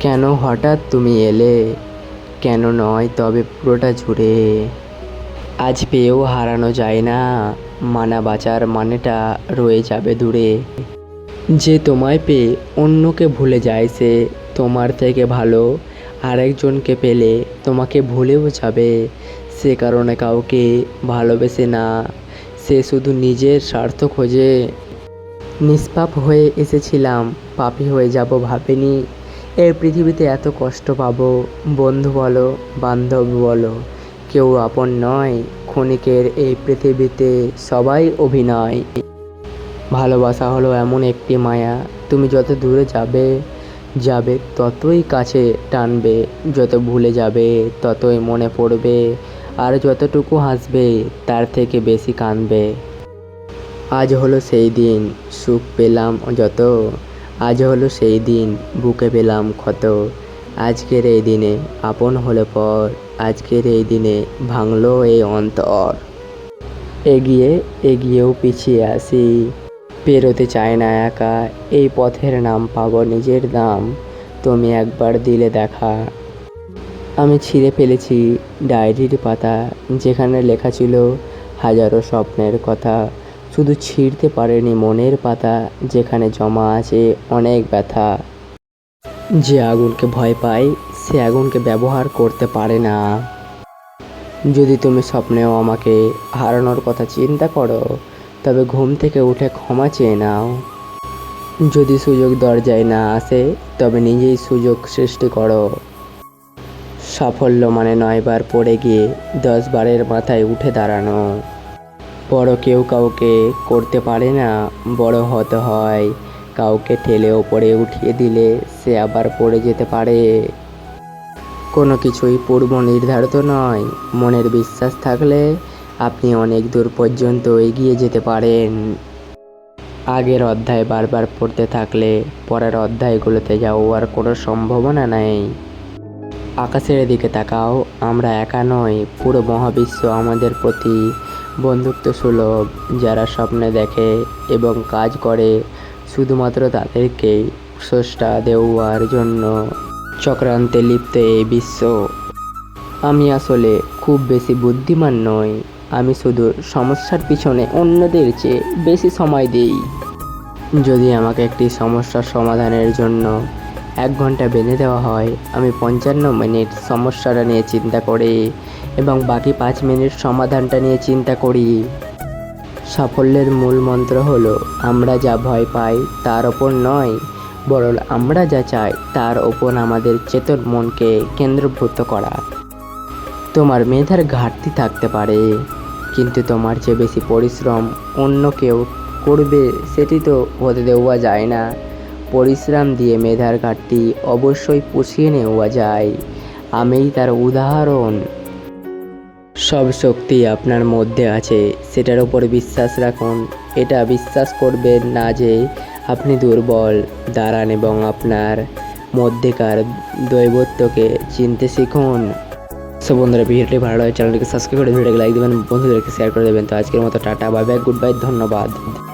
কেন হঠাৎ তুমি এলে? কেন নয় তবে পুরোটা জুড়ে। আজ পেয়েও হারানো যায় না। মানা বাঁচার মানেটা রয়ে যাবে দূরে। যে তোমায় পেয়ে অন্যকে ভুলে যায় সে তোমার থেকে ভালো। আরেকজনকে পেলে তোমাকে ভুলেও যাবে। সে কারণে কাউকে ভালোবেসে না। সে শুধু নিজের স্বার্থ খোঁজে। নিষ্পাপ হয়ে এসেছিলাম, পাপি হয়ে যাব ভাবিনি। এই পৃথিবীতে এত কষ্ট পাবো? বন্ধু বলো, বান্ধব বলো, কেউ আপন নয়, ক্ষণিকের এই পৃথিবীতে সবাই অভিনয়। ভালোবাসা হলো এমন একটি মায়া, তুমি যত দূরে যাবে যাবে ততই কাছে টানবে, যত ভুলে যাবে ততই মনে পড়বে, আর যতটুকু হাসবে তার থেকে বেশি কাঁদবে। আজ হলো সেই দিন, সুখ পেলাম যত আজ হলো সেই দিন, বুকে পেলাম ক্ষত। আজকের এই দিনে আপন হলে পর, আজকের এই দিনে ভাঙলো এই অন্তর। এগিয়ে, এগিয়েও পিছিয়ে আসি পেরোতে চায় না একা, এই পথের নাম পাবো নিজের দাম, তুমি একবার দিলে দেখা। আমি ছিঁড়ে ফেলেছি ডায়েরির পাতা, যেখানে লেখা ছিল হাজারো স্বপ্নের কথা। শুধু ছিঁড়তে পারেনি মনের পাতা যেখানে জমা আছে অনেক ব্যথা। যে আগুনকে ভয় পায়, সে আগুনকে ব্যবহার করতে পারে না। যদি তুমি স্বপ্নেও আমাকে হারানোর কথা চিন্তা করো, তবে ঘুম থেকে উঠে ক্ষমা চেয়ে নাও। যদি সুযোগ দরজায় না আসে, তবে নিজেই সুযোগ সৃষ্টি করো। সাফল্য মানে নয়বার পড়ে গিয়ে দশ বারের মাথায় উঠে দাঁড়ানো। বড় কেউ কাউকে করতে পারে না, বড় হতে হয়। কাউকে ঠেলে ওপরে উঠিয়ে দিলে সে আবার পড়ে যেতে পারে। কোনো কিছুই পূর্ব নির্ধারিত নয়। মনের বিশ্বাস থাকলে আপনি অনেক দূর পর্যন্ত এগিয়ে যেতে পারেন। আগের অধ্যায় বারবার পড়তে থাকলে পরের অধ্যায়গুলোতে যাওয়ার কোনো সম্ভাবনা নেই। আকাশের দিকে তাকাও, আমরা একা নই। পুরো মহাবিশ্ব আমাদের প্রতি বন্ধুত্ব সুলভ, যারা স্বপ্নে দেখে এবং কাজ করে, শুধুমাত্র তাদেরকেই স্রষ্টা দেওয়ার জন্য। চক্রান্তে লিপ্ত এই বিশ্ব। আমি আসলে খুব বেশি বুদ্ধিমান নই। আমি শুধু সমস্যার পিছনে অন্যদের চেয়ে বেশি সময় দিই। যদি আমাকে একটি সমস্যার সমাধানের জন্য এক ঘণ্টা বেঁধে দেওয়া হয়। আমি পঞ্চান্ন মিনিট সমস্যাটা নিয়ে চিন্তা করি এবং বাকি পাঁচ মিনিট সমাধানটা নিয়ে চিন্তা করি। সাফল্যের মূল মন্ত্র হলো, আমরা যা ভয় পাই তার ওপর নয়, বরং আমরা যা চাই তার ওপর আমাদের চেতন মনকে কেন্দ্রভূত করা। তোমার মেধার ঘাটতি থাকতে পারে, কিন্তু তোমার চেয়ে বেশি পরিশ্রম অন্য কেউ করবে, সেটি তো হতে দেওয়া যায় না। পরিশ্রম দিয়ে মেধার ঘাটতি অবশ্যই পুষিয়ে নেওয়া যায়। আমিই তার উদাহরণ। সব শক্তি আপনার মধ্যে আছে, সেটার উপর বিশ্বাস রাখুন। এটা বিশ্বাস করবেন না যে আপনি দুর্বল দাঁড়ান এবং আপনার মধ্যেকার দৈবত্বকে চিনতে শিখুন। সো বন্ধুরা, ভিডিওটি ভালো লাগে চ্যানেলটিকে সাবস্ক্রাইব করে ভিডিওকে লাইক দেবেন, বন্ধুদেরকে শেয়ার করে দেবেন। তো আজকের মতো tata bye bye goodbye ধন্যবাদ।